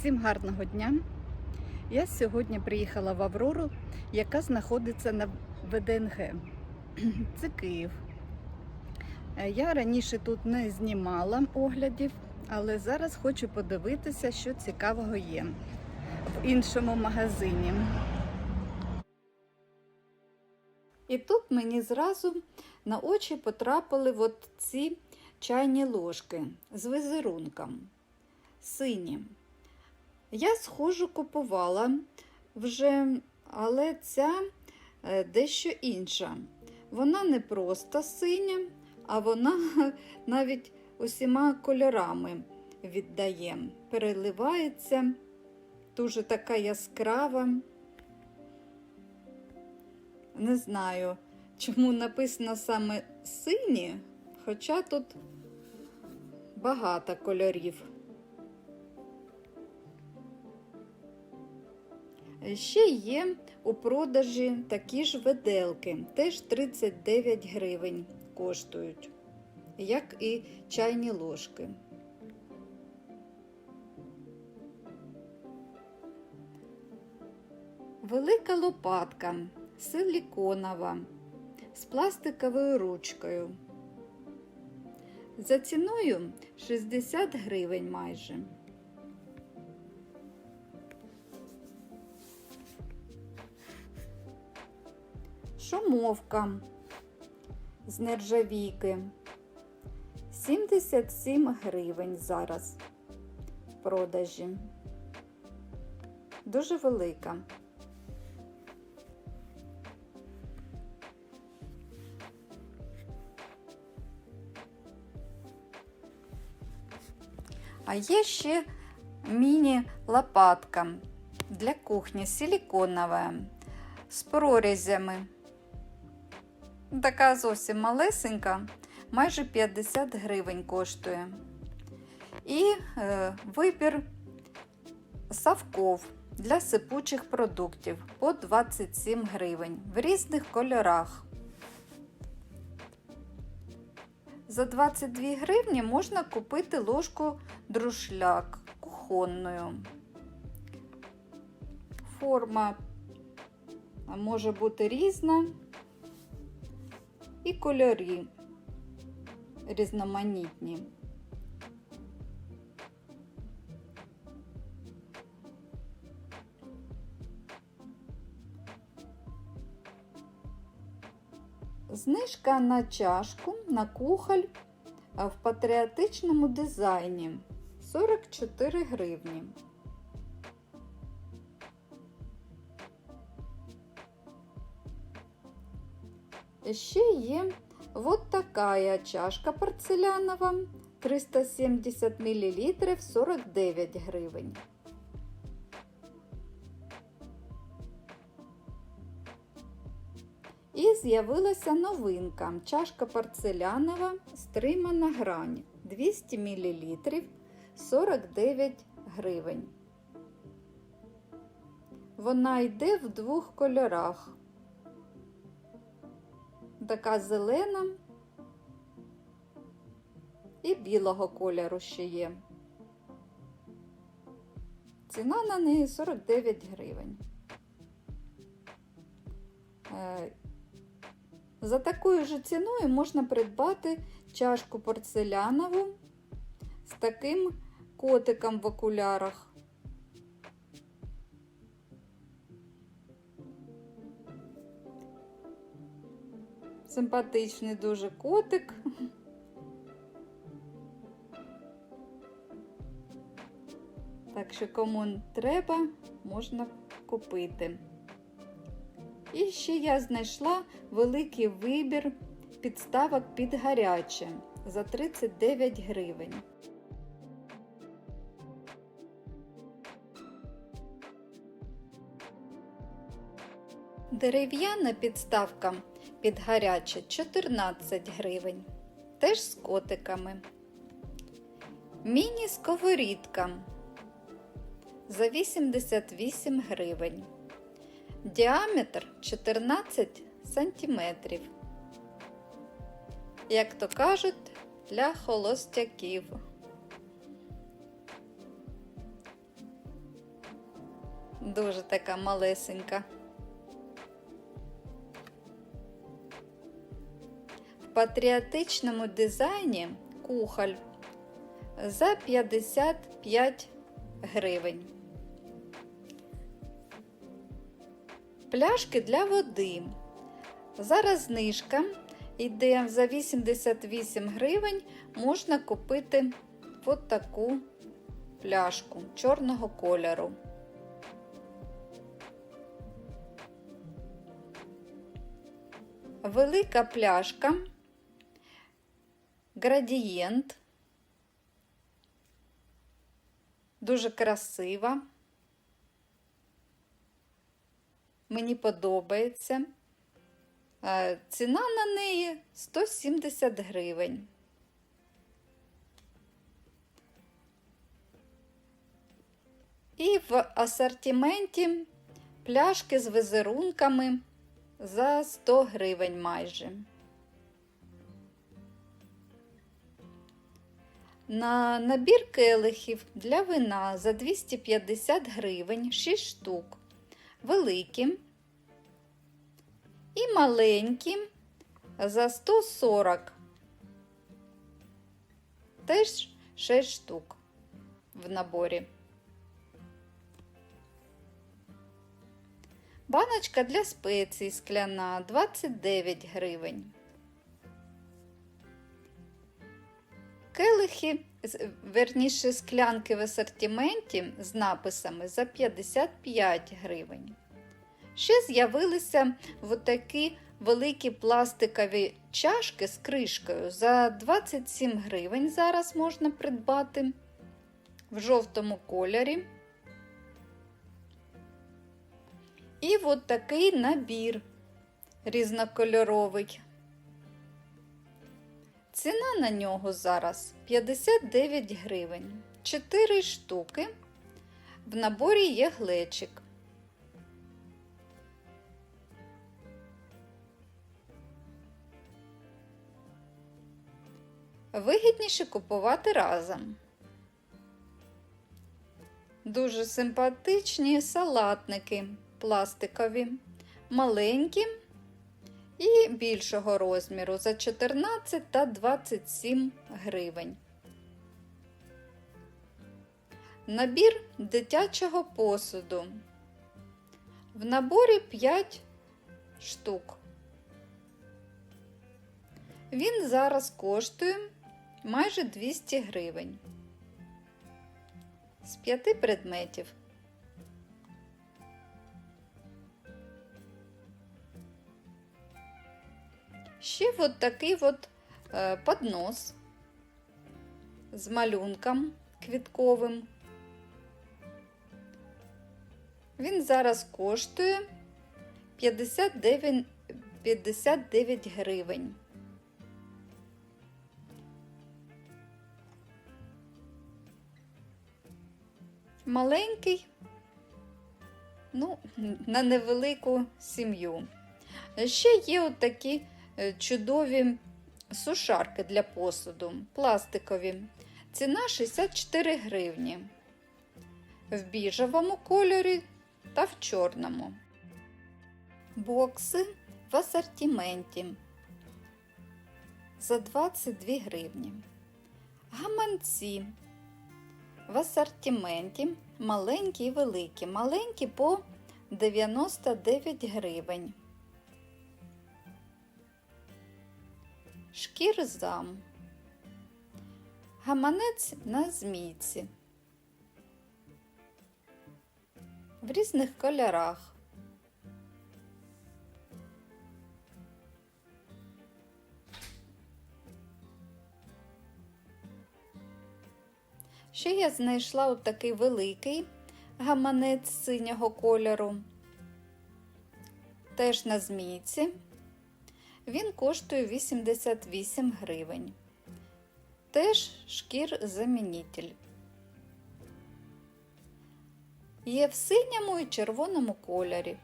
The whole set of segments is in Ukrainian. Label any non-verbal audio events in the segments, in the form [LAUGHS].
Всім гарного дня! Я сьогодні приїхала в Аврору, яка знаходиться на ВДНГ. [CLEARS THROAT] Це Київ. Е, Я раніше тут не знімала оглядів, але зараз хочу подивитися, що цікавого є в іншому магазині. І тут мені зразу на очі потрапили от ці чайні ложки з візерунком сині. Я схожу купувала вже, але ця е, дещо інша. Вона не просто синя, а вона [LAUGHS] навіть усіма кольорами віддає. Переливається, дуже така яскрава. Не знаю, чому написано саме сині, хоча тут багато кольорів. Ще є у продажі такі ж виделки, теж 39 гривень коштують, як і чайні ложки. Велика лопатка силіконова з пластиковою ручкою. За ціною 60 гривень майже. Шумовка з нержавійки 77 гривень зараз в продажі. Дуже велика. А є ще міні-лопатка для кухні силіконова з прорізями. Така зовсім малесенька, майже 50 гривень коштує. І е, вибір савков для сипучих продуктів по 27 гривень в різних кольорах. За 22 гривні можна купити ложку друшляк кухонною. Форма може бути різна і кольори різноманітні. Знижка на чашку на кухоль в патріотичному дизайні 44 гривні. Ще є вот такая чашка порцелянова 370 мл 49 гривень. І з'явилася новинка. Чашка порцелянова стримана грань 200 мл 49 гривень. Вона йде в двох кольорах. Така зелена і білого кольору ще є. Ціна на неї 49 гривень. Е, За такою ж ціною можна придбати чашку порцелянову з таким котиком в окулярах. Симпатичний дуже котик. Так що, кому треба, можна купити. І ще я знайшла великий вибір підставок під гаряче за 39 гривень. Дерев'яна підставка під гаряче 14 гривень. Теж з котиками. Міні-сковорідка за 88 гривень. Діаметр 14 сантиметрів. Як то кажуть, для холостяків. Дуже така малесенька. Патріотичному дизайні кухоль за 55 гривень. Пляшки для води. Зараз знижка йде за 88 гривень можна купити от таку пляшку чорного кольору. Велика пляшка, градієнт, дуже красива. Мені подобається. Е, Ціна на неї 170 гривень. І в асортименті пляшки з візерунками за 100 гривень майже. На набір келихів для вина за 250 гривень 6 штук. Великі і маленькі за 140. Теж 6 штук в наборі. Баночка для спецій скляна 29 гривень. Келихи, верніше склянки в асортименті з написами за 55 гривень. Ще з'явилися такі великі пластикові чашки з кришкою. За 27 гривень зараз можна придбати в жовтому кольорі. І от такий набір різнокольоровий. Ціна на нього зараз 59 гривень. 4 штуки. В наборі є глечик. Вигідніше купувати разом. Дуже симпатичні салатники пластикові, маленькі і більшого розміру за 14 та 27 гривень. Набір дитячого посуду. В наборі 5 штук. Він зараз коштує майже 200 гривень. З п'яти предметів. Ще от такий от е, поднос з малюнком квітковим. Він зараз коштує 59, 59 гривень. Маленький, ну, на невелику сім'ю. Ще є от такі е, чудові сушарки для посуду, пластикові. Ціна 64 гривні. В біжевому кольорі та в чорному. Бокси в асортименті за 22 гривні. Гаманці в асортименті маленькі і великі. Маленькі по 99 гривень. Шкірзам. Гаманець на змійці. В різних кольорах. Ще я знайшла от такий великий гаманець синього кольору. Теж на змійці. Він коштує 88 гривень. Теж шкір замінитель. Є в синьому і червоному кольорі.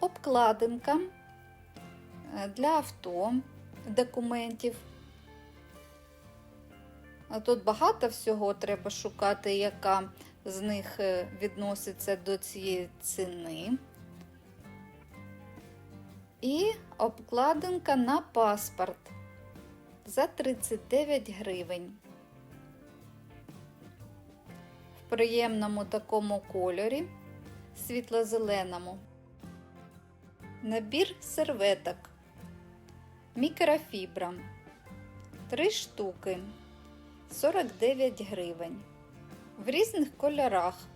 Обкладинка е, для авто документів. А Тут багато всього треба шукати, яка з них е, відноситься до цієї ціни. І обкладинка на паспорт за 39 гривень. В приємному такому кольорі, світло-зеленому. Набір серветок. Мікрофібра. 3 штуки. 49 гривень. В різних кольорах.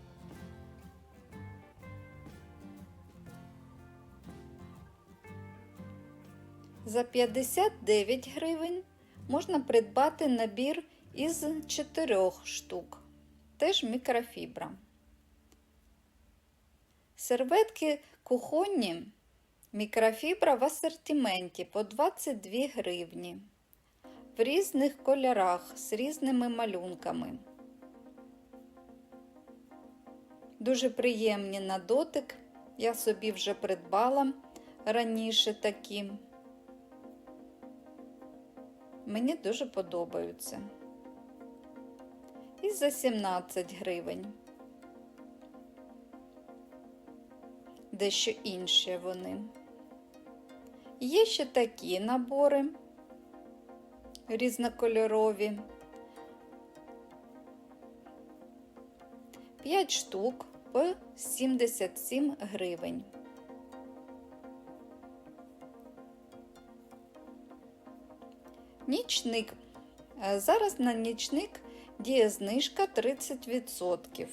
За 59 гривень можна придбати набір із 4 штук. Теж мікрофібра. Серветки кухонні мікрофібра в асортименті по 22 гривні. В різних кольорах з різними малюнками. Дуже приємні на дотик. Я собі вже придбала раніше такі. Мені дуже подобаються. І за 17 гривень. Дещо інші вони. Є ще такі набори різнокольорові. 5 штук по 77 гривень. Нічник. Е, Зараз на нічник діє знижка 30%.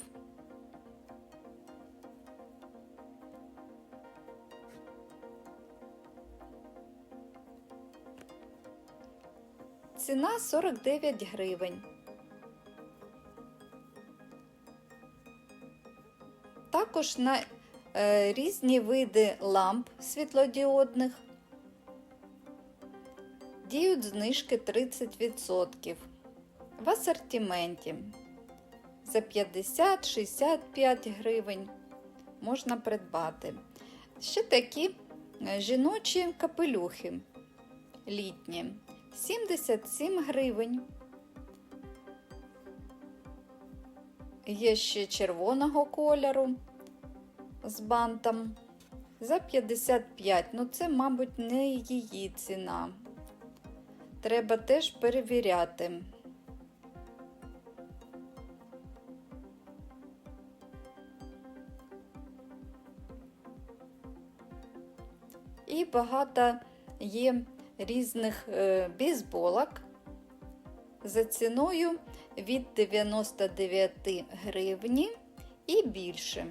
Ціна 49 гривень. Також на е, різні види ламп світлодіодних діють знижки 30% в асортименті. За 50-65 гривень можна придбати. Ще такі е, жіночі капелюхи літні 77 гривень. Є ще червоного кольору з бантом за 55. Ну, це, мабуть, не її ціна. Треба теж перевіряти. І багато є різних е, бейсболок за ціною від 99 гривні і більше.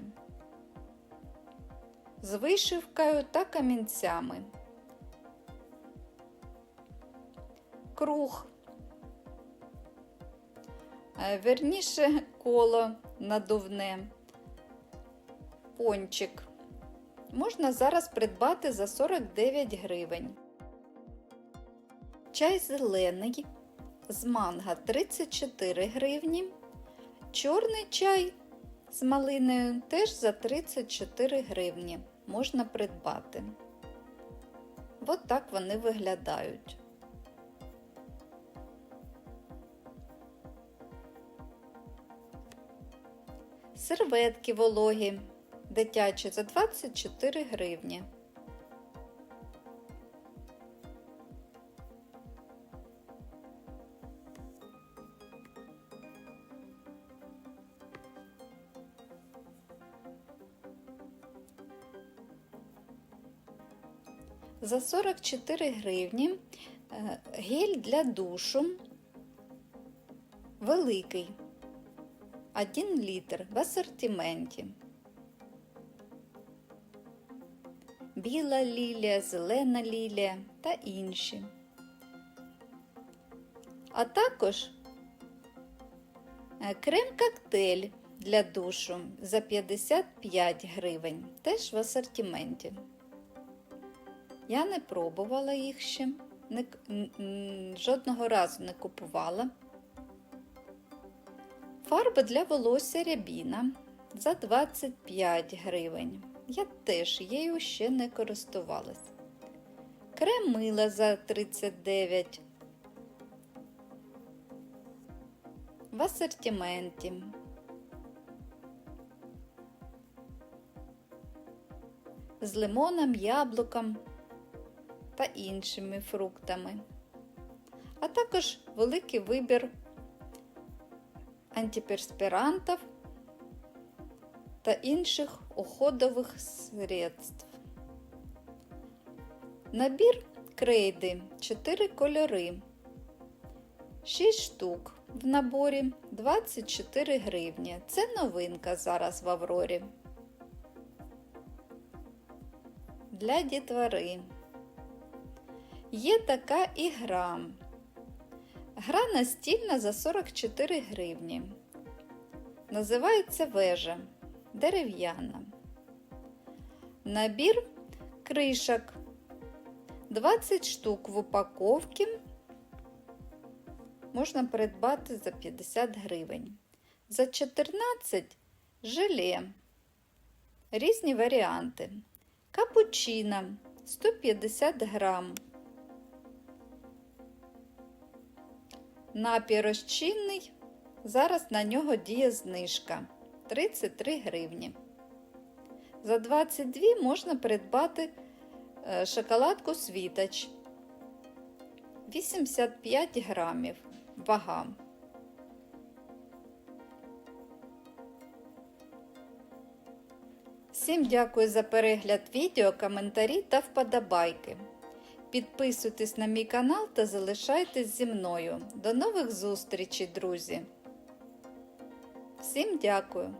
З вишивкою та камінцями. Круг. Е, Верніше коло надувне. Пончик. Можна зараз придбати за 49 гривень. Чай зелений з манго 34 гривні. Чорний чай з малиною теж за 34 гривні можна придбати. От так вони виглядають. Серветки вологі дитячі за 24 гривні. За 44 гривні е, гель для душу великий 1 літр в асортименті. Біла лілія, зелена лілія та інші. А також е, крем-коктейль для душу за 55 гривень, теж в асортименті. Я не пробувала їх ще, не, жодного разу не купувала. Фарба для волосся рябіна за 25 гривень. Я теж її ще не користувалась. Крем мила за 39. в асортименті. З лимоном, яблуком та іншими фруктами, а також великий вибір антиперспірантів та інших уходових средств. Набір крейди 4 кольори. 6 штук в наборі 24 гривні. Це новинка зараз в Аврорі. Для дітвори. Є така ігра. Гра настільна за 44 гривні. Називається вежа дерев'яна. Набір кришок 20 штук в упаковці можна придбати за 50 гривень. За 14 желе. Різні варіанти. Капучино 150 грам. Напій розчинний. Зараз на нього діє знижка 33 гривні. За 22 можна придбати е, шоколадку світоч 85 грамів вага. Всім дякую за перегляд відео, коментарі та вподобайки. Підписуйтесь на мій канал та залишайтесь зі мною. До нових зустрічей, друзі! Всім дякую!